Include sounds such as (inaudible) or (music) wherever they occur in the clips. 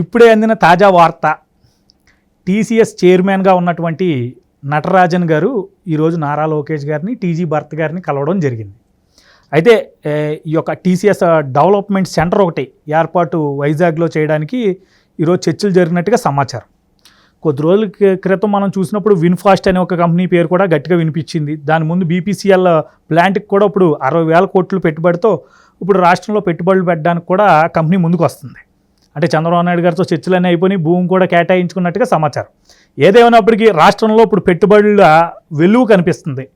ఇప్పుడే అందిన తాజా వార్త. టీసీఎస్ చైర్మన్గా ఉన్నటువంటి నటరాజన్ గారు ఈరోజు నారా లోకేష్ గారిని టీజీ భర్త్ గారిని కలవడం జరిగింది. అయితే ఈ యొక్క టీసీఎస్ డెవలప్మెంట్ సెంటర్ ఒకటి ఏర్పాటు వైజాగ్లో చేయడానికి ఈరోజు చర్చలు జరిగినట్టుగా సమాచారం. కొద్ది రోజుల క్రితం మనం చూసినప్పుడు విన్ఫాస్ట్ అనే ఒక కంపెనీ పేరు కూడా గట్టిగా వినిపించింది. దాని ముందు బీపీసీఎల్ ప్లాంట్కి కూడా ఇప్పుడు అరవై వేల కోట్లు పెట్టుబడితో ఇప్పుడు రాష్ట్రంలో పెట్టుబడులు పెట్టడానికి కూడా కంపెనీ ముందుకు వస్తుంది. అంటే చంద్రబాబు నాయుడు గారితో చర్చలన్నీ అయిపోయి భూమి కూడా కేటాయించుకున్నట్టుగా సమాచారం. ఏదేమైనప్పటికీ రాష్ట్రంలో ఇప్పుడు పెట్టుబడుల వెలుగు కనిపిస్తుంది.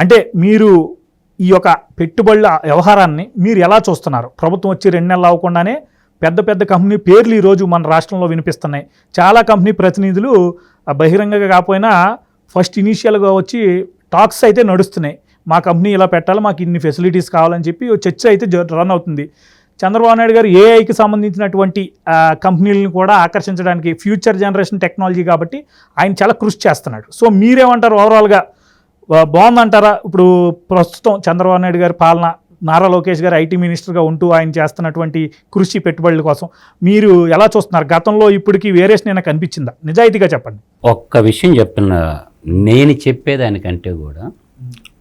అంటే మీరు ఈ యొక్క పెట్టుబడుల వ్యవహారాన్ని మీరు ఎలా చూస్తున్నారు? ప్రభుత్వం వచ్చి రెండు నెలలు అవ్వకుండానే పెద్ద పెద్ద కంపెనీ పేర్లు ఈరోజు మన రాష్ట్రంలో వినిపిస్తున్నాయి. చాలా కంపెనీ ప్రతినిధులు బహిరంగంగా కాకపోయినా ఫస్ట్ ఇనీషియల్గా వచ్చి టాక్స్ అయితే నడుస్తున్నాయి. మా కంపెనీ ఇలా పెట్టాలి మాకు ఇన్ని ఫెసిలిటీస్ కావాలని చెప్పి చర్చ అయితే జ- రన్ అవుతుంది. చంద్రబాబు నాయుడు గారు ఏఐకి సంబంధించినటువంటి కంపెనీలను కూడా ఆకర్షించడానికి ఫ్యూచర్ జనరేషన్ టెక్నాలజీ కాబట్టి ఆయన చాలా కృషి చేస్తున్నాడు. సో మీరేమంటారు ఓవరాల్గా బాగుందంటారా? ఇప్పుడు ప్రస్తుతం చంద్రబాబు నాయుడు గారి పాలన నారా లోకేష్ గారు ఐటీ మినిస్టర్గా ఉంటూ ఆయన చేస్తున్నటువంటి కృషి పెట్టుబడుల కోసం మీరు ఎలా చూస్తున్నారు? గతంలో ఇప్పటికి వేరియేషన్ ఏమైనా కనిపించిందా? నిజాయితీగా చెప్పండి. ఒక్క విషయం చెప్తున్నా నేను చెప్పేదానికంటే కూడా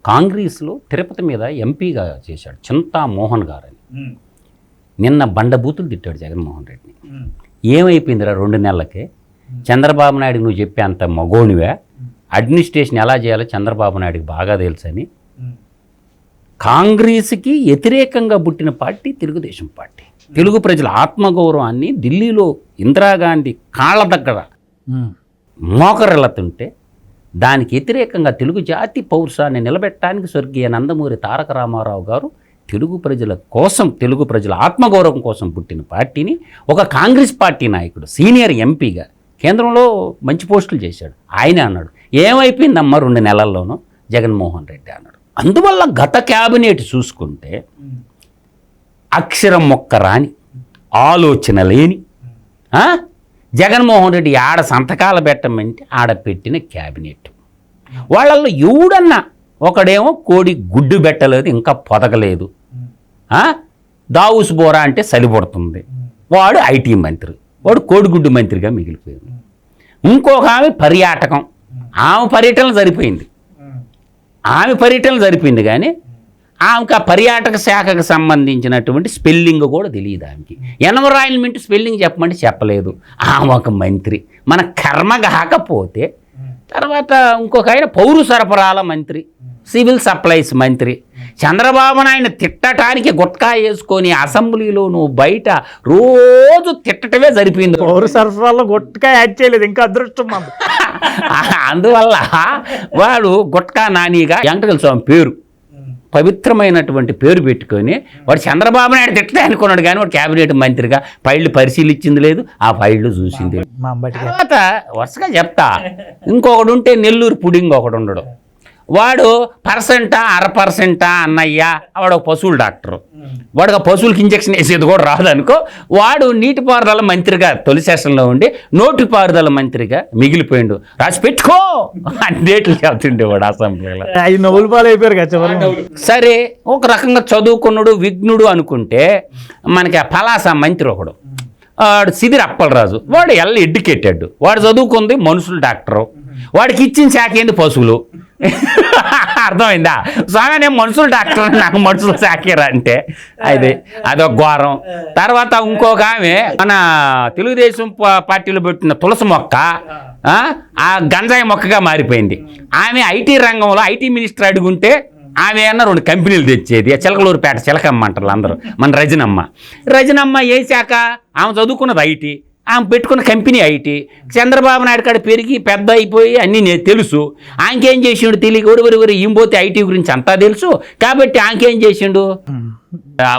కాంగ్రెస్లో తిరుపతి మీద ఎంపీగా చేశాడు చింతా మోహన్ గారని నిన్న బండబూతులు తిట్టాడు జగన్మోహన్ రెడ్డిని. ఏమైపోయిందిరా రెండు నెలలకే? చంద్రబాబు నాయుడు నువ్వు చెప్పే అంత మగోనివే? అడ్మినిస్ట్రేషన్ ఎలా చేయాలో చంద్రబాబు నాయుడికి బాగా తెలుసని. కాంగ్రెస్కి వ్యతిరేకంగా పుట్టిన పార్టీ తెలుగుదేశం పార్టీ. తెలుగు ప్రజల ఆత్మగౌరవాన్ని ఢిల్లీలో ఇందిరాగాంధీ కాళ్ళ దగ్గర మోకరెళ్తుంటే దానికి వ్యతిరేకంగా తెలుగు జాతి పౌరుషాన్ని నిలబెట్టడానికి స్వర్గీయ నందమూరి తారక రామారావు గారు తెలుగు ప్రజల కోసం తెలుగు ప్రజల ఆత్మగౌరవం కోసం పుట్టిన పార్టీని ఒక కాంగ్రెస్ పార్టీ నాయకుడు సీనియర్ ఎంపీగా కేంద్రంలో మంచి పోస్టులు చేశాడు. ఆయనే అన్నాడు ఏమైపోయిందమ్మా రెండు నెలల్లోనూ? జగన్మోహన్ రెడ్డి అన్నాడు. అందువల్ల గత క్యాబినెట్ చూసుకుంటే అక్షరం మొక్క రాని ఆలోచన లేని జగన్మోహన్ రెడ్డి ఆడ సంతకాలు పెట్టమంటే ఆడ పెట్టిన క్యాబినెట్. వాళ్ళల్లో ఎవడన్నా ఒకడేమో కోడి గుడ్డు పెట్టలేదు ఇంకా పొదగలేదు. ఆ? దావుస్ బోరా అంటే సలిపడుతుంది వాడు ఐటీ మంత్రి. వాడు కోడిగుడ్డు మంత్రిగా మిగిలిపోయింది ఇంకొక ఆమె పర్యాటకం. ఆమె పర్యటన సరిపోయింది. ఆమె పర్యటన సరిపోయింది కానీ ఆమెకు ఆ పర్యాటక శాఖకు సంబంధించినటువంటి స్పెల్లింగ్ కూడా తెలియదు ఆమెకి. ఎన్వరాయిన్మెంట్ స్పెల్లింగ్ చెప్పమంటే చెప్పలేదు. ఆమె ఒక మంత్రి. మన కర్మ కాకపోతే తర్వాత ఇంకొక ఆయన పౌర సరఫరాల మంత్రి. సివిల్ సప్లైస్ మంత్రి. చంద్రబాబు నాయుడు తిట్టడానికి గుట్కా వేసుకొని అసెంబ్లీలో నువ్వు బయట రోజు తిట్టటమే సరిపోయింది పౌర సరఫరాలో గొట్టగా యాడ్ చేయలేదు ఇంకా అదృష్టం (laughs) అందువల్ల వాడు గుట్కా నానిగా వెంకటగల స్వామి పేరు పవిత్రమైనటువంటి పేరు పెట్టుకొని వాడు చంద్రబాబు నాయుడు తిట్టలే అనుకున్నాడు కానీ వాడు క్యాబినెట్ మంత్రిగా ఫైళ్ళు పరిశీలించింది లేదు ఆ ఫైళ్ళు చూసింది తర్వాత వరుసగా చెప్తా ఇంకొకడు ఉంటే నెల్లూరు పుడింగ్ ఒకడు ఉండడు. వాడు పర్సెంటా అర పర్సెంటా అన్నయ్య వాడు ఒక పశువుల డాక్టర్. వాడు ఆ పశువులకి ఇంజక్షన్ వేసేది కూడా రాదనుకో వాడు నీటిపారుదల మంత్రిగా తొలి సెషన్లో ఉండి నోటిపారుదల మంత్రిగా మిగిలిపోయిండు. రాసి పెట్టుకో! అని డేట్లు చెప్తుండే వాడు అసెంబ్లీలో. నవ్వులు కదా. సరే ఒక రకంగా చదువుకున్నాడు విఘ్నుడు అనుకుంటే మనకి ఆ పలాస మంత్రి ఒకడు. వాడు సిదిరి అప్పలరాజు. వాడు ఎల్ల ఎడ్యుకేటెడ్ వాడు చదువుకుంది మనుషులు డాక్టరు. వాడికి ఇచ్చిన శాఖ ఏంది పశువులు? (laughs) అర్థమైందా? స్వామి నేను మనుషులు డాక్టర్ నాకు మనుషుల శాఖరా అంటే. అది అదొక ఘోరం. తర్వాత ఇంకొక ఆమె మన తెలుగుదేశం పార్టీలో పెట్టిన తులసి మొక్క ఆ, గంజాయి మొక్కగా మారిపోయింది. ఆమె ఐటీ రంగంలో ఐటీ మినిస్టర్ అడుగుంటే ఆమె అన్న రెండు కంపెనీలు తెచ్చేది. ఆ చిలకలూరుపేట చిలకమ్మ అంటారు అందరూ మన రజనమ్మ. రజనమ్మ వేసాక ఆమె చదువుకున్నది ఐటీ ఆమె పెట్టుకున్న కంపెనీ ఐటీ. చంద్రబాబు నాయుడు కాడ పెరిగి పెద్ద అయిపోయి అన్నీ నేను తెలుసు. ఆంకేం చేసిండు తెలియక ఒరి ఒరి ఈం పోతే ఐటీ గురించి అంతా తెలుసు. కాబట్టి ఆంకేం చేసిండు?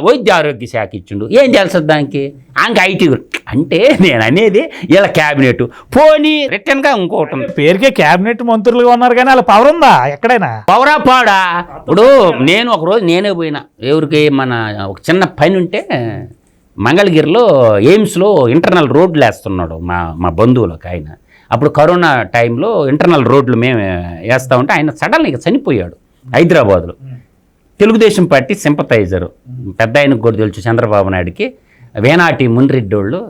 వైద్య ఆరోగ్య శాఖ ఇచ్చిండు. ఏం తెలుసు దానికి? ఆంక ఐటీ అంటే నేను అనేది ఇలా క్యాబినెట్. పోనీ రిటర్న్గా ఇంకోటి ఉంది. పేరుకే క్యాబినెట్ మంత్రులుగా ఉన్నారు కానీ అలా పవర్ ఉందా? ఎక్కడైనా? పౌరా పాడా? ఇప్పుడు నేను ఒక రోజు నేనే పోయినా. ఎవరికి మన ఒక చిన్న పని ఉంటే మంగళగిరిలో ఎయిమ్స్లో ఇంటర్నల్ రోడ్లు వేస్తున్నాడు మా మా బంధువులు ఒక ఆయన. అప్పుడు కరోనా టైంలో ఇంటర్నల్ రోడ్లు మేము వేస్తూ ఉంటే ఆయన సడన్గా ఇక చనిపోయాడు హైదరాబాద్లో. Telugu Desam party sympathiser. పెద్ద ఆయనకు కూడా తెలుసు చంద్రబాబు నాయుడికి. వేనాటి మున్రెడ్డి వాళ్ళు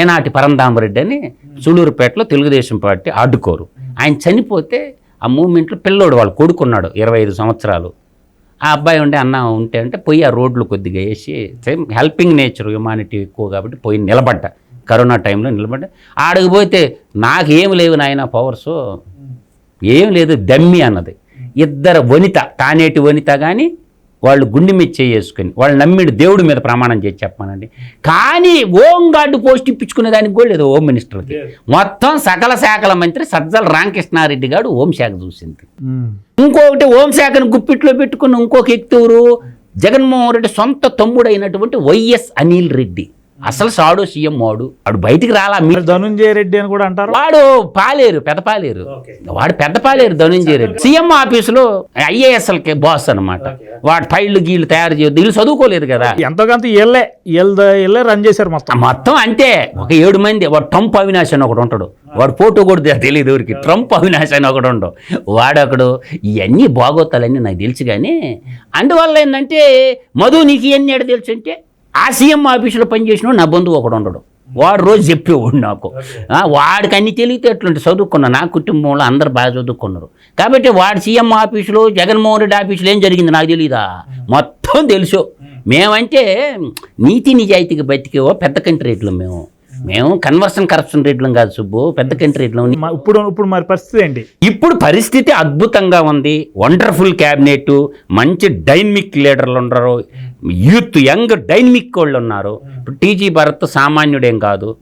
ఏనాటి పరంధామరెడ్డి అని సూళూరుపేటలో తెలుగుదేశం పార్టీ అడ్డుకోరు ఆయన చనిపోతే ఆ మూమెంట్లో పిల్లోడు వాళ్ళు కొడుకున్నాడు ఇరవై ఐదు సంవత్సరాలు. ఆ అబ్బాయి ఉండే అన్న ఉంటే అంటే పోయి ఆ రోడ్లు కొద్దిగా వేసి సేమ్ హెల్పింగ్ నేచర్ హ్యుమానిటీ ఎక్కువ కాబట్టి పోయి నిలబడ్డా. కరోనా టైంలో నిలబడ్డా. ఆడకు పోతే నాకు లేవు నాయన పవర్స్ ఏం లేదు దమ్మి అన్నది. ఇద్దరు వనిత తానేటి వనిత కానీ వాళ్ళు గుండె మీద చేసుకుని వాళ్ళు నమ్మిడు దేవుడి మీద ప్రమాణం చేసి చెప్పానండి కానీ ఓం గార్డు పోస్ట్ ఇప్పించుకునే దానికి కూడా లేదు హోమ్ మినిస్టర్కి. మొత్తం సకల శాఖల మంత్రి సజ్జల రామకృష్ణారెడ్డి గారు హోంశాఖ చూసింది. ఇంకొకటి హోంశాఖను గుప్పిట్లో పెట్టుకున్న ఇంకొక ఎక్తూరు జగన్మోహన్ రెడ్డి సొంత తమ్ముడైనటువంటి వైఎస్ అనిల్ రెడ్డి. అసలు సాడు సీఎం వాడు వాడు బయటికి రాలా మరి ధనుంజయ రెడ్డి అని కూడా అంటారు? వాడు పాలేరు పెద్ద పాలేరు. వాడు పెద్ద పాలేరు ధనుంజయ రెడ్డి. సీఎం ఆఫీసులో ఐఏఎస్ఎల్కి బాస్ అన్నమాట. వాడు ఫైళ్ళు గీళ్ళు తయారు చేయొద్దు వీళ్ళు చదువుకోలేదు కదా. ఎంతో కొంత వీళ్ళే వీళ్ళ వీళ్ళే రన్ చేశారు మొత్తం. మొత్తం అంతే. ఒక ఏడు మంది వాడు ట్రంప్ అవినాష్ అని ఒకడు ఉంటాడు. వాడు ఫోటో కూడా తెలియదు ఎవరికి ట్రంప్ అవినాష్ అని ఒకడు ఉండవు వాడు ఒకడు ఇవన్నీ బాగోతాలన్నీ నాకు తెలుసు కానీ అందువల్ల ఏంటంటే మధు నీకు ఇవన్నీ ఎడ తెలుసు అంటే ఆ సీఎం ఆఫీసులో పనిచేసిన నా బంధువు ఒకడు ఉండడు. వాడు రోజు చెప్పేవాడు నాకు. వాడికి అన్ని తెలిగితే ఎట్లుంటే చదువుకున్నా నా కుటుంబంలో అందరు బాగా చదువుకున్నారు. కాబట్టి వాడు సీఎం ఆఫీసులో జగన్మోహన్ రెడ్డి ఆఫీసులో ఏం జరిగింది నాకు తెలీదా? మొత్తం తెలుసు. మేమంటే నీతి నిజాయితీకి బతికేవో పెద్ద కంట్రీ రేట్లు మేము. మేము. కన్వర్షన్ కరప్షన్ రేట్లం కాదు సుబ్బు. పెద్ద కంట్రీ రేట్లు. ఇప్పుడు ఇప్పుడు మరి పరిస్థితి ఏంటి? ఇప్పుడు పరిస్థితి అద్భుతంగా ఉంది. వండర్ఫుల్ క్యాబినెట్ మంచి డైనమిక్ లీడర్లు ఉన్నారు యూత్ యంగ్ డైనమిక్ వాళ్ళు ఉన్నారు. ఇప్పుడు టీజీ భరత్ సామాన్యుడేం కాదు.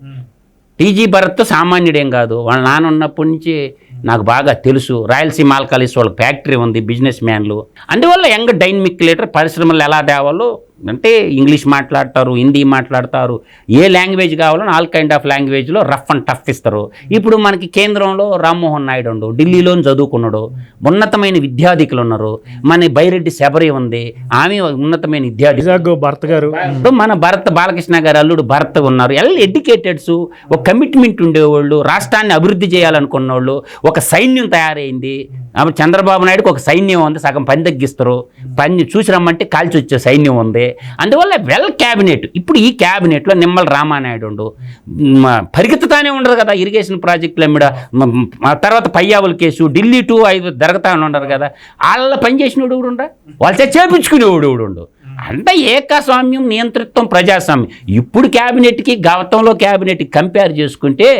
టీజీ భరత్ సామాన్యుడేం కాదు. వాళ్ళ నాన్న ఉన్నప్పటి నుంచి నాకు బాగా తెలుసు. రాయలసీమ ఆల్కాలిస్ వాళ్ళకి ఫ్యాక్టరీ ఉంది బిజినెస్ మ్యాన్లు. అందువల్ల యంగ్ డైనమిక్ లీడర్ పరిశ్రమలు ఎలా తేవాలో అంటే ఇంగ్లీష్ మాట్లాడతారు హిందీ మాట్లాడతారు. ఏ లాంగ్వేజ్ కావాలో ఆల్ కైండ్ ఆఫ్ లాంగ్వేజ్లో రఫ్ అండ్ టఫ్ ఇస్తారు. ఇప్పుడు మనకి కేంద్రంలో రామ్మోహన్ నాయుడు ఉండు ఢిల్లీలో చదువుకున్నాడు ఉన్నతమైన విద్యాధికులు ఉన్నారు. మన బైరెడ్డి శబరి ఉంది ఆమె ఉన్నతమైన విద్యార్థి భర్త గారు. మన భరత్ బాలకృష్ణ గారు అల్లుడు భరత్ ఉన్నారు. ఎల్ ఎడ్యుకేటెడ్స్ ఒక కమిట్మెంట్ ఉండేవాళ్ళు రాష్ట్రాన్ని అభివృద్ధి చేయాలనుకున్న వాళ్ళు ఒక సైన్యం తయారైంది. అప్పుడు చంద్రబాబు నాయుడుకి ఒక సైన్యం ఉంది సగం పని తగ్గిస్తారు. పని చూసి రమ్మంటే కాల్చి వచ్చే సైన్యం ఉంది. అందువల్ల వెల్ క్యాబినెట్. ఇప్పుడు ఈ క్యాబినెట్లో నిమ్మల రామానాయుడు ఉండు. పరిగెత్తుతానే ఉండదు కదా ఇరిగేషన్ ప్రాజెక్టులు మీద తర్వాత పయ్యావుల కేసు ఢిల్లీ టు ఐదు జరుగుతా ఉండరు కదా. వాళ్ళ పని చేసినోడు కూడా ఉండ? వాళ్ళు చేపించుకునేవాడు కూడా ఉండు? అంటే ఏకస్వామ్యం నియంతృత్వం ప్రజాస్వామ్యం. ఇప్పుడు క్యాబినెట్కి గతంలో క్యాబినెట్కి కంపేర్ చేసుకుంటే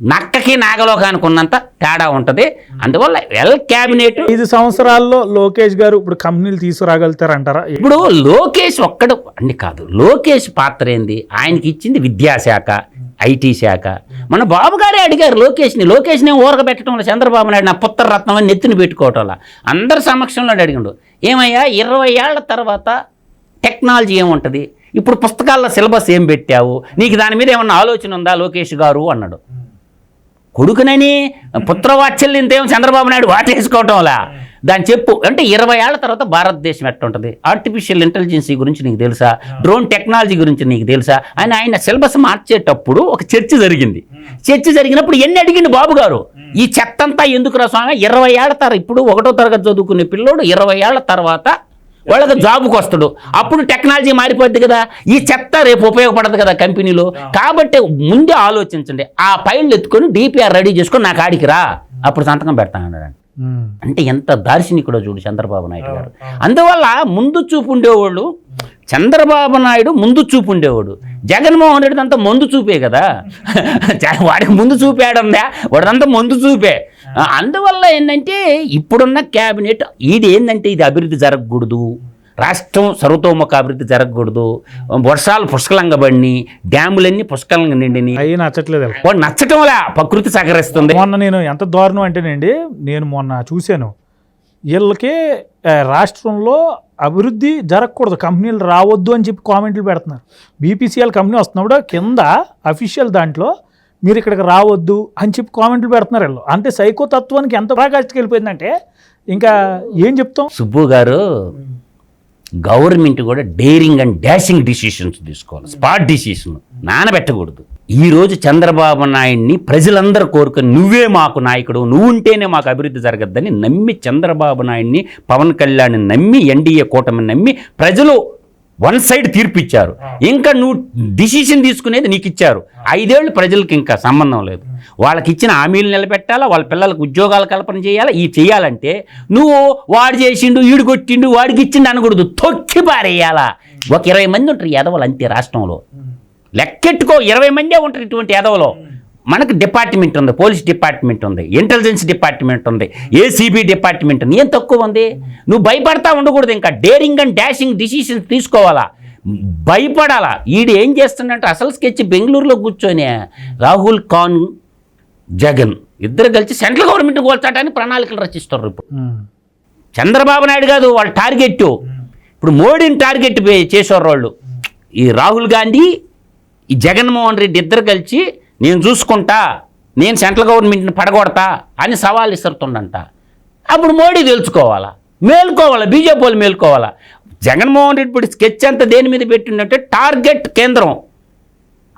నక్కకి నాగలోకానికి ఉన్నంత తేడా ఉంటుంది. అందువల్ల వెల్ క్యాబినెట్ ఐదు సంవత్సరాల్లో లోకేష్ గారు ఇప్పుడు కంపెనీలు తీసుకురాగలుగుతారంటారా? ఇప్పుడు లోకేష్ ఒక్కడు అన్ని కాదు. లోకేష్ పాత్ర ఏంది? ఆయనకి ఇచ్చింది విద్యాశాఖ ఐటీ శాఖ. మన బాబు గారే అడిగారు లోకేష్ని. లోకేష్ని ఊరక పెట్టడం వల్ల చంద్రబాబు నాయుడు నా పుత్ర రత్నం అని నెత్తిని పెట్టుకోవటం వల్ల. అందరి సమక్షంలో అడిగిండు ఏమయ్యా ఇరవై ఏళ్ళ తర్వాత టెక్నాలజీ ఏముంటుంది? ఇప్పుడు పుస్తకాల్లో సిలబస్ ఏం పెట్టావు? నీకు దాని మీద ఏమన్నా ఆలోచన ఉందా లోకేష్ గారు? అన్నాడు. కొడుకునని పుత్రవాత్సల్యంతో చంద్రబాబు నాయుడు వాటేసుకోవటంలా? దాన్ని చెప్పు. అంటే ఇరవై ఏళ్ళ తర్వాత భారతదేశం ఎట్టుంటుంది? ఆర్టిఫిషియల్ ఇంటెలిజెన్సీ గురించి నీకు తెలుసా? డ్రోన్ టెక్నాలజీ గురించి నీకు తెలుసా? అని ఆయన సిలబస్ మార్చేటప్పుడు ఒక చర్చ జరిగింది. చర్చ జరిగినప్పుడు ఎన్ని అడిగిండు బాబు గారు? ఈ చెత్త అంతా ఎందుకు రా స్వామి? ఇరవై ఏళ్ళ తర్వాత ఇప్పుడు ఒకటో తరగతి చదువుకునే పిల్లోడు ఇరవై ఏళ్ళ తర్వాత వాళ్ళకి జాబుకి వస్తాడు. అప్పుడు టెక్నాలజీ మారిపోద్ది కదా. ఈ చెత్త రేపు ఉపయోగపడదు కదా కంపెనీలో. కాబట్టి ముందే ఆలోచించండి. ఆ ఫైళ్ళు ఎత్తుకొని డిపిఆర్ రెడీ చేసుకొని నాకు ఆడికి రా. అప్పుడు సంతకం పెడతాను అన్నాడు. అంటే ఎంత దార్శనికుడో చూడు చంద్రబాబు నాయుడు గారు. అందువల్ల ముందు చూపు ఉండేవాళ్ళు చంద్రబాబు నాయుడు ముందు చూపు ఉండేవాడు. జగన్మోహన్ రెడ్డి అంతా ముందు చూపే కదా. (laughs) వాడికి ముందు చూపాడుందా వాడంతా ముందు చూపే. అందువల్ల ఏంటంటే ఇప్పుడున్న క్యాబినెట్ ఇది ఏంటంటే ఇది అభివృద్ధి జరగకూడదు. రాష్ట్రం సర్వతోముఖ అభివృద్ధి జరగకూడదు. వర్షాలు పుష్కలంగా పడినాయి డ్యాములన్నీ పుష్కలంగా నిండినాయి అవి నచ్చట్లేదు. వాడు నచ్చటంలా ప్రకృతి సహకరిస్తుంది. మొన్న నేను ఎంత దారుణం అంటేనండి నేను మొన్న చూశాను. వీళ్ళకి రాష్ట్రంలో అభివృద్ధి జరగకూడదు. కంపెనీలు రావద్దు అని చెప్పి కామెంట్లు పెడుతున్నారు. బీపీసీఎల్ కంపెనీ వస్తున్నప్పుడు కింద అఫీషియల్ దాంట్లో మీరు ఇక్కడికి రావద్దు అని చెప్పి కామెంట్లు పెడుతున్నారు వీళ్ళు. అంటే సైకో తత్వానికి ఎంత బాగా వెళ్ళిపోయిందంటే ఇంకా ఏం చెప్తాం? సుబ్బు గారు గవర్నమెంట్ కూడా డేరింగ్ అండ్ డాషింగ్ డిసిషన్స్ తీసుకోవాలి. స్పాట్ డిసిషన్ నానబెట్టకూడదు. ఈరోజు చంద్రబాబు నాయుడిని ప్రజలందరూ కోరుకుని నువ్వే మాకు నాయకుడు నువ్వు ఉంటేనే మాకు అభివృద్ధి జరగద్దని నమ్మి చంద్రబాబు నాయుడిని పవన్ కళ్యాణ్ నమ్మి ఎన్డీఏ కూటమిని నమ్మి ప్రజలు వన్ సైడ్ తీర్పు ఇచ్చారు ఇంకా నువ్వు డిసిషన్ తీసుకునేది నీకు ఇచ్చారు ఐదేళ్ళు ప్రజలకు ఇంకా సంబంధం లేదు. వాళ్ళకి ఇచ్చిన హామీలు నిలబెట్టాలా? వాళ్ళ పిల్లలకు ఉద్యోగాలు కల్పన చేయాలా? ఈ చేయాలంటే నువ్వు వాడు చేసిండు ఈడు కొట్టిండు వాడికి ఇచ్చిండు అనకూడదు. తొక్కి పారేయాలా? ఒక ఇరవై మంది ఉంటారు ఎదవలు అంతే రాష్ట్రంలో. లెక్కెట్టుకో ఇరవై మందే ఉంటారు ఇటువంటి ఎదవలో మనకు డిపార్ట్మెంట్ ఉంది పోలీస్ డిపార్ట్మెంట్ ఉంది ఇంటెలిజెన్స్ డిపార్ట్మెంట్ ఉంది ఏసీబీ డిపార్ట్మెంట్ ఉంది. ఏం తక్కువ ఉంది? నువ్వు భయపడతా ఉండకూడదు ఇంకా. డేరింగ్ అండ్ డాషింగ్ డిసిషన్స్ తీసుకోవాలా? భయపడాలా? ఈడు ఏం చేస్తుందంటే అసలు స్కెచ్ బెంగళూరులో కూర్చొని రాహుల్ ఖాన్ జగన్ ఇద్దరు కలిసి సెంట్రల్ గవర్నమెంట్ కోల్చడానికి ప్రణాళికలు రచిస్తారు ఇప్పుడు. చంద్రబాబు నాయుడు కాదు వాళ్ళ టార్గెట్ ఇప్పుడు మోడీని టార్గెట్ చేసేవారు వాళ్ళు. ఈ రాహుల్ గాంధీ ఈ జగన్మోహన్ రెడ్డి ఇద్దరు కలిసి నేను చూసుకుంటా నేను సెంట్రల్ గవర్నమెంట్ని పడగొడతా అని సవాల్ ఇస్తుందంట అప్పుడు మోడీ తెలుసుకోవాలా? మేల్కోవాలా? బీజేపీ వాళ్ళు మేల్కోవాలా? జగన్మోహన్ రెడ్డి ఇప్పుడు స్కెచ్ అంతా దేని మీద పెట్టిందంటే టార్గెట్ కేంద్రం.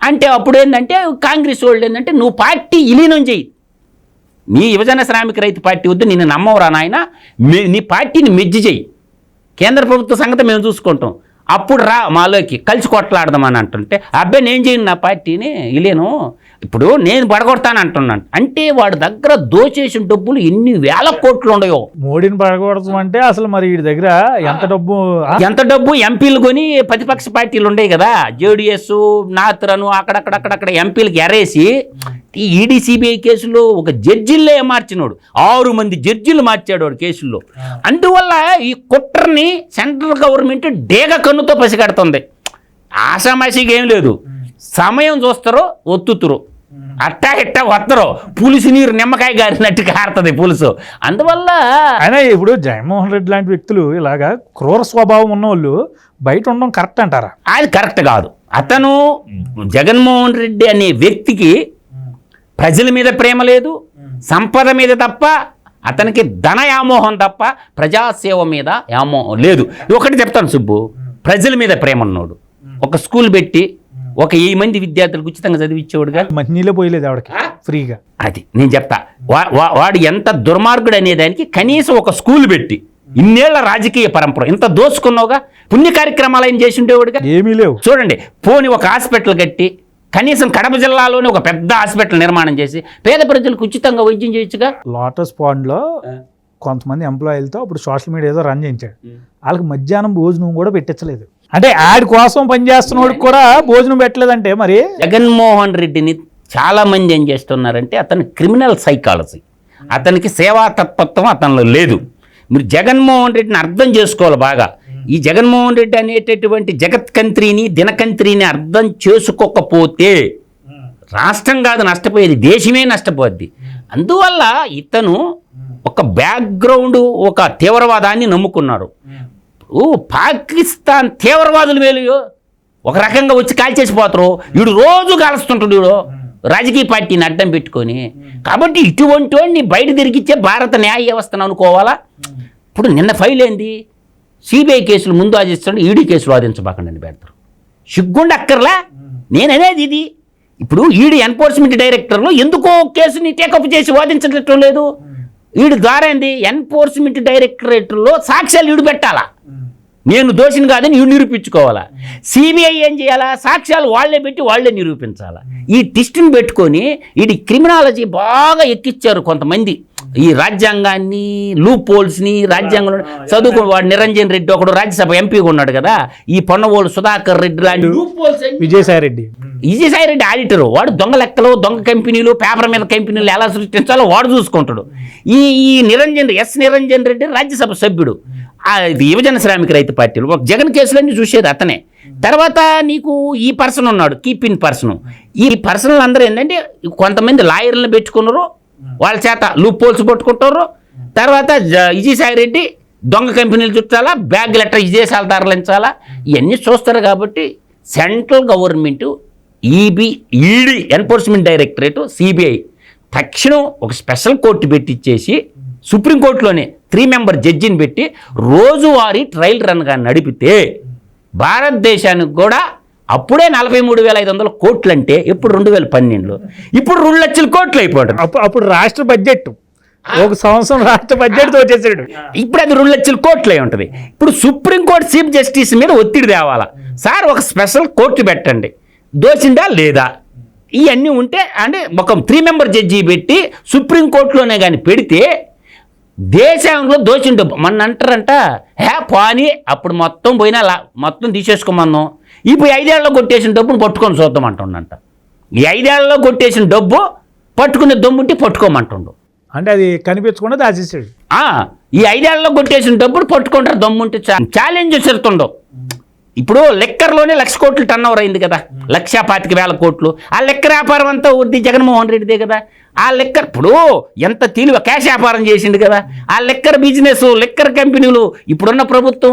అంటే అప్పుడు ఏంటంటే కాంగ్రెస్ వాళ్ళు ఏంటంటే నువ్వు పార్టీ విలీనం చేయి నీ యువజన శ్రామిక రైతు పార్టీ వద్దు నిన్ను నమ్మవురా నాయన. మీ- నీ పార్టీని మెజ్జి చేయి కేంద్ర ప్రభుత్వ సంగతి మేము చూసుకుంటాం. అప్పుడు రా మాలోకి కలిసి కొట్లాడదామని అంటుంటే అబ్బాయి నేను చేయను నా పార్టీని ఇలేను ఇప్పుడు నేను పడగొడతాను అంటున్నాను అంటే వాడి దగ్గర దోచేసిన డబ్బులు ఎన్ని వేల కోట్లు ఉన్నాయో. మోడీని పడగొడతాం అంటే అసలు మరి వీడి దగ్గర ఎంత డబ్బు? ఎంత డబ్బు ఎంపీలు కొని ప్రతిపక్ష పార్టీలు ఉన్నాయి కదా. జేడిఎస్ నాత్రను అక్కడక్కడక్కడక్కడ ఎంపీలకు ఎరేసి ఈ ఈడీ సిబిఐ కేసులో ఒక జడ్జిల్లే మార్చినోడు. ఆరు మంది జడ్జిలు మార్చాడు వాడు కేసుల్లో. అందువల్ల ఈ కుట్రని సెంట్రల్ గవర్నమెంట్ డేగ కన్నుతో పసిగడుతుంది. ఆషామాషిగా ఏం లేదు. సమయం చూస్తారో ఒత్తుతురు. అట్టా ఇట్టా వత్తరు. పులుసు నీరు నిమ్మకాయ గారినట్టు కారుతుంది పులుసు. అందువల్ల అయినా ఇప్పుడు జగన్మోహన్ రెడ్డి లాంటి వ్యక్తులు ఇలాగా క్రూర స్వభావం ఉన్న వాళ్ళు బయట ఉండడం కరెక్ట్ అంటారా? అది కరెక్ట్ కాదు. అతను జగన్మోహన్ రెడ్డి అనే వ్యక్తికి ప్రజల మీద ప్రేమ లేదు సంపద మీద తప్ప అతనికి ధన వ్యామోహం తప్ప ప్రజాసేవ మీద వ్యామోహం లేదు. ఒకటి చెప్తాను సుబ్బు. ప్రజల మీద ప్రేమ ఉన్నాడు. ఒక స్కూల్ పెట్టి ఒక వెయ్యి మంది విద్యార్థులకు ఉచితంగా చదివించేవాడుగా మంచినీళ్ళే పోయలేదు ఆవిడకి. ఫ్రీగా. అది నేను చెప్తా. వాడు ఎంత దుర్మార్గుడు అనేదానికి కనీసం ఒక స్కూల్ పెట్టి ఇన్నేళ్ళ రాజకీయ పరంపర. ఇంత దోసుకున్నావుగా? పుణ్య కార్యక్రమాలు ఏం చేసి ఉండేవాడుగా? ఏమీ లేవు. చూడండి పోని ఒక హాస్పిటల్ కట్టి కనీసం కడప జిల్లాలోనే ఒక పెద్ద హాస్పిటల్ నిర్మాణం చేసి పేద ప్రజలకు ఉచితంగా వైద్యం చేయొచ్చుగా లోటస్ పాండ్లో కొంతమంది ఎంప్లాయీలతో అప్పుడు సోషల్ మీడియా ఏదో రన్ చేయించాడు. వాళ్ళకి మధ్యాహ్నం భోజనం కూడా పెట్టించలేదు. అంటే యాడ్ కోసం పనిచేస్తున్నోడు కూడా భోజనం పెట్టలేదంటే మరి? జగన్మోహన్ రెడ్డిని చాలా మంది ఏం చేస్తున్నారంటే అతను క్రిమినల్ సైకాలజీ. అతనికి సేవా తత్పత్వం అతనిలో లేదు. మీరు జగన్మోహన్ రెడ్డిని అర్థం చేసుకోవాలి బాగా. ఈ జగన్మోహన్ రెడ్డి అనేటటువంటి జగత్కంత్రిని దినకంత్రిని అర్థం చేసుకోకపోతే రాష్ట్రం కాదు నష్టపోయేది. దేశమే నష్టపోద్ది. అందువల్ల ఇతను ఒక బ్యాక్గ్రౌండ్ ఒక తీవ్రవాదాన్ని నమ్ముకున్నాడు. ఓ పాకిస్తాన్ తీవ్రవాదులు మేలుయో? ఒక రకంగా వచ్చి కాల్చేసిపోతారు. వీడు రోజు కాలుస్తుంటాడు వీడు. రాజకీయ పార్టీని అడ్డం పెట్టుకొని. కాబట్టి ఇటువంటి వాడిని బయట తిరిగిచ్చే భారత న్యాయ వ్యవస్థను అనుకోవాలా? ఇప్పుడు నిన్న ఫైల్ ఏంది? సిబిఐ కేసులు ముందు వాదిస్తుంటే ఈడీ కేసులు వాదించబాకండి పెడతారు. సిగ్గుండి అక్కర్లా? నేననేది ఇది. ఇప్పుడు ఈడీ ఎన్ఫోర్స్మెంట్ డైరెక్టర్లు ఎందుకో కేసుని టేకప్ చేసి వాదించటం లేదు. వీడి ద్వారా ఏంది? ఎన్ఫోర్స్మెంట్ డైరెక్టరేట్లో సాక్ష్యాలు ఈడు పెట్టాలా? నేను దోషిని కాదని ఇవి నిరూపించుకోవాలా? సిబిఐ ఏం చేయాలా? సాక్ష్యాలు వాళ్ళే పెట్టి వాళ్ళే నిరూపించాలా? ఈ టిస్ట్ని పెట్టుకొని ఇది క్రిమినాలజీ బాగా ఎక్కిచ్చారు కొంతమంది. ఈ రాజ్యాంగాన్ని లూప్ని రాజ్యాంగంలో చదువుకుని వాడు నిరంజన్ రెడ్డి ఒకడు రాజ్యసభ ఎంపీగా ఉన్నాడు కదా? ఈ పొన్నవోడు సుధాకర్ రెడ్డి లాంటి లూప్ విజయసాయి రెడ్డి. విజయసాయి రెడ్డి ఆడిటరు. వాడు దొంగ లెక్కలు దొంగ కంపెనీలు పేపర్ మీద కంపెనీలు ఎలా సృష్టించాలో వాడు చూసుకుంటాడు. ఈ ఈ నిరంజన్ ఎస్ నిరంజన్ రెడ్డి రాజ్యసభ సభ్యుడు. యువజన శ్రామిక రైతు పార్టీలు. ఒక జగన్ కేసులన్నీ చూసేది అతనే. తర్వాత నీకు ఈ పర్సన్ ఉన్నాడు కీప్ ఇన్ పర్సన్. ఈ పర్సన్లు అందరూ ఏంటంటే కొంతమంది లాయర్లను పెట్టుకున్నారు. వాళ్ళ చేత లూప్ పోల్స్ పట్టుకుంటారు. తర్వాత జ- రెడ్డి దొంగ కంపెనీలు చుట్టాలా బ్యాగ్ లెటర్ విదేశాలు తరలించాలా ఇవన్నీ చూస్తారు కాబట్టి central government EB ED enforcement directorate CBI తక్షణం ఒక స్పెషల్ కోర్టు పెట్టించేసి సుప్రీంకోర్టులోనే త్రీ మెంబర్ జడ్జిని పెట్టి రోజువారీ ట్రయల్ రన్గా నడిపితే భారతదేశానికి కూడా అప్పుడే నలభై మూడు వేల ఐదు వందల కోట్లు అంటే ఎప్పుడు రెండు వేల పన్నెండులో ఇప్పుడు రెండు లక్షల కోట్లు అయిపోతుంది అప్పుడు అప్పుడు రాష్ట్ర బడ్జెట్ ఒక సంవత్సరం రాష్ట్ర బడ్జెట్ తోచేసాడు ఇప్పుడు అది రెండు లక్షల కోట్లే ఉంటుంది. ఇప్పుడు సుప్రీంకోర్టు చీఫ్ జస్టిస్ మీద ఒత్తిడి తేవాలా. సార్ ఒక స్పెషల్ కోర్టు పెట్టండి. దోచిందా లేదా? ఇవన్నీ ఉంటే అంటే ఒక త్రీ మెంబర్ జడ్జి పెట్టి సుప్రీంకోర్టులోనే కానీ పెడితే దేశంలో దోచిన డబ్బు మన అంటారంట హే పాని అప్పుడు మొత్తం పోయినా మొత్తం తీసేసుకోమన్నాం. ఇప్పుడు ఐదేళ్ళలో కొట్టేసిన డబ్బును పట్టుకొని చూద్దాం అంటుండంట ఈ ఐదేళ్ళలో కొట్టేసిన డబ్బు పట్టుకునే దమ్ముంటే పట్టుకోమంటుండు. అంటే అది కనిపించకుండా దాచేసాడు. ఈ ఐదేళ్ళలో కొట్టేసిన డబ్బులు పట్టుకుంటారు దమ్ముంటే ఛాలెంజ్ చెరుతుండవు ఇప్పుడు లెక్కర్లోనే లక్ష కోట్లు టర్న్ ఓవర్ అయింది కదా. లక్ష పాతిక వేల కోట్లు. ఆ లెక్క వ్యాపారం అంతా వద్ది జగన్మోహన్ రెడ్డిదే కదా. ఆ లెక్కర్ ఇప్పుడు ఎంత తెలివి క్యాష్ వ్యాపారం చేసిండు కదా. ఆ లిక్కర్ బిజినెస్ లిక్కర్ కంపెనీలు ఇప్పుడున్న ప్రభుత్వం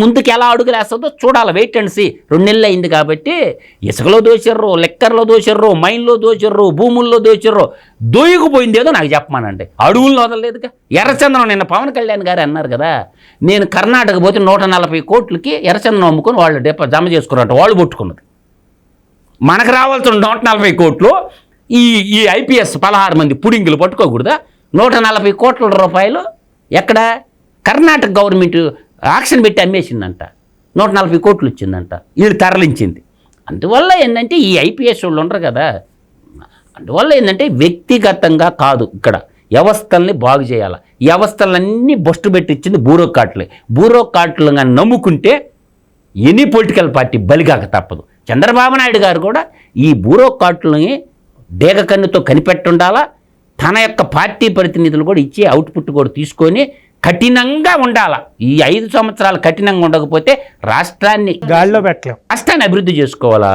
ముందుకు ఎలా అడుగులు వేస్తుందో చూడాలి. వెయిట్ అండ్ సి రెండు నెలలు అయింది కాబట్టి ఇసుకలో దోచిర్రు లిక్కర్లో దోచిర్రు మైన్లో దోచిర్రు భూముల్లో దోచిర్రు దోయుకుపోయింది ఏదో నాకు చెప్పమానండి. అడుగుల్లో వదలలేదుగా. ఎర్రచందనం నిన్న పవన్ కళ్యాణ్ గారు అన్నారు కదా. నేను కర్ణాటక పోతే నూట నలభై కోట్లకి ఎర్రచందనం అమ్ముకొని వాళ్ళు డెప జమ చేసుకున్నట్టు వాళ్ళు పట్టుకున్నది మనకు రావాల్సిన నూట నలభై కోట్లు ఈ ఈ ఐపీఎస్ పదహారు మంది పుడింగులు పట్టుకోకూడదా? నూట నలభై కోట్ల రూపాయలు ఎక్కడ? కర్ణాటక గవర్నమెంట్ ఆక్షన్ పెట్టి అమ్మేసిందంట. నూట నలభై కోట్లు వచ్చిందంట వీళ్ళు తరలించింది. అందువల్ల ఏంటంటే ఈ ఐపీఎస్ వాళ్ళు ఉండరు కదా. అందువల్ల ఏంటంటే వ్యక్తిగతంగా కాదు ఇక్కడ. వ్యవస్థల్ని బాగు చేయాలి. వ్యవస్థలన్నీ బొస్టు పెట్టి ఇచ్చింది బూరోక్రాట్లే కానీ నమ్ముకుంటే ఎనీ పొలిటికల్ పార్టీ బలిగాక తప్పదు. చంద్రబాబు నాయుడు గారు కూడా ఈ బ్యూరోక్రాట్లని డేగ కన్నుతో కనిపెట్టుండాలా? తన యొక్క పార్టీ ప్రతినిధులు కూడా ఇచ్చే అవుట్పుట్ కూడా తీసుకొని కఠినంగా ఉండాలా? ఈ ఐదు సంవత్సరాలు కఠినంగా ఉండకపోతే రాష్ట్రాన్ని గాడిలో పెట్టలేం. రాష్ట్రాన్ని అభివృద్ధి చేసుకోవాలా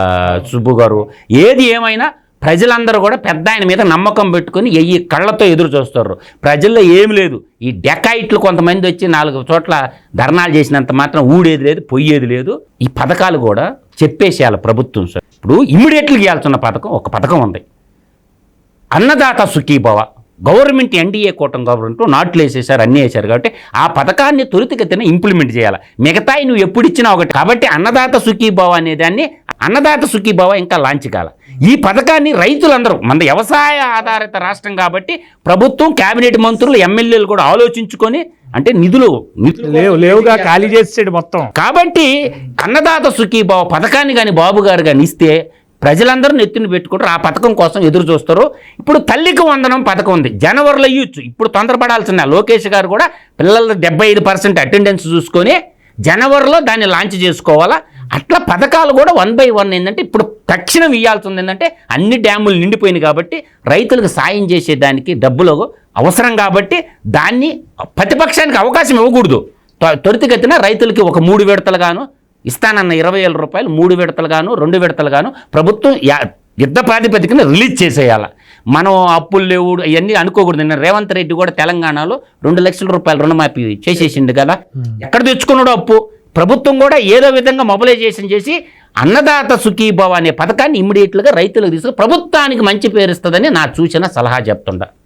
సుబ్బు గారు? ఏది ఏమైనా ప్రజలందరూ కూడా పెద్ద ఆయన మీద నమ్మకం పెట్టుకొని ఎయ్యి కళ్ళతో ఎదురు చూస్తారు. ప్రజల్లో ఏమి లేదు. ఈ డెకాయిట్లు కొంతమంది వచ్చి నాలుగు చోట్ల ధర్నాలు చేసినంత మాత్రం ఊడేది లేదు పొయ్యేది లేదు. ఈ పథకాలు కూడా చెప్పేసేయాలి ప్రభుత్వం సార్. ఇప్పుడు ఇమ్మీడియట్గా ఇవ్వాల్సిన పథకం ఒక పథకం ఉంది. అన్నదాత సుఖీభవ. గవర్నమెంట్ ఎన్డీఏ కూటమి గవర్నమెంట్ నాట్లు వేసేసారు అన్నీ వేశారు కాబట్టి ఆ పథకాన్ని త్వరితగతిన ఇంప్లిమెంట్ చేయాలి. మిగతాయి నువ్వు ఎప్పుడు ఇచ్చినా ఒకటి. కాబట్టి అన్నదాత సుఖీభవ అనే దాన్ని అన్నదాత సుఖీభవ ఇంకా లాంచ్ కాల. ఈ పథకాన్ని రైతులందరూ మన వ్యవసాయ ఆధారిత రాష్ట్రం కాబట్టి ప్రభుత్వం కేబినెట్ మంత్రులు ఎమ్మెల్యేలు కూడా ఆలోచించుకొని అంటే నిధులు నిధులు లేవు లేవుగా ఖాళీ చేసాడు మొత్తం. కాబట్టి అన్నదాత సుఖీభావ పథకాన్ని కానీ బాబు గారు కానీ ఇస్తే ప్రజలందరూ నెత్తిని పెట్టుకుంటారు ఆ పథకం కోసం ఎదురు చూస్తారు. ఇప్పుడు తల్లికి వందనం పథకం ఉంది. జనవరిలో ఇవ్వచ్చు ఇప్పుడు తొందరపడాల్సిన లోకేష్ గారు కూడా పిల్లల డెబ్బై ఐదు పర్సెంట్ అటెండెన్స్ చూసుకొని జనవరిలో దాన్ని లాంచ్ చేసుకోవాలా? అట్లా పథకాలు కూడా వన్ బై వన్ ఏంటంటే ఇప్పుడు తక్షణం ఇవ్వాల్సింది ఏంటంటే అన్ని డ్యాములు నిండిపోయినాయి కాబట్టి రైతులకు సాయం చేసేదానికి డబ్బులు అవసరం కాబట్టి దాన్ని ప్రతిపక్షానికి అవకాశం ఇవ్వకూడదు. త్వరితగతిన రైతులకి ఒక మూడు విడతలుగాను ఇస్తానన్న ఇరవై వేల రూపాయలు మూడు విడతలుగాను రెండు విడతలుగాను ప్రభుత్వం యా- యుద్ధ ప్రాతిపదికన రిలీజ్ చేసేయాలి. మనం అప్పులు లేవు ఇవన్నీ అనుకోకూడదు. నిన్న రేవంత్ రెడ్డి కూడా తెలంగాణలో రెండు లక్షల రూపాయలు రుణమాఫీ చేసేసిండు కదా. ఎక్కడ తెచ్చుకున్నాడో అప్పు? ప్రభుత్వం కూడా ఏదో విధంగా మొబిలైజేషన్ చేసి అన్నదాత సుఖీభవ అనే పథకాన్ని ఇమ్మీడియట్లుగా రైతులకు తీసుకు ప్రభుత్వానికి మంచి పేరు ఇస్తుందని నా సూచన సలహా చెప్తుండ.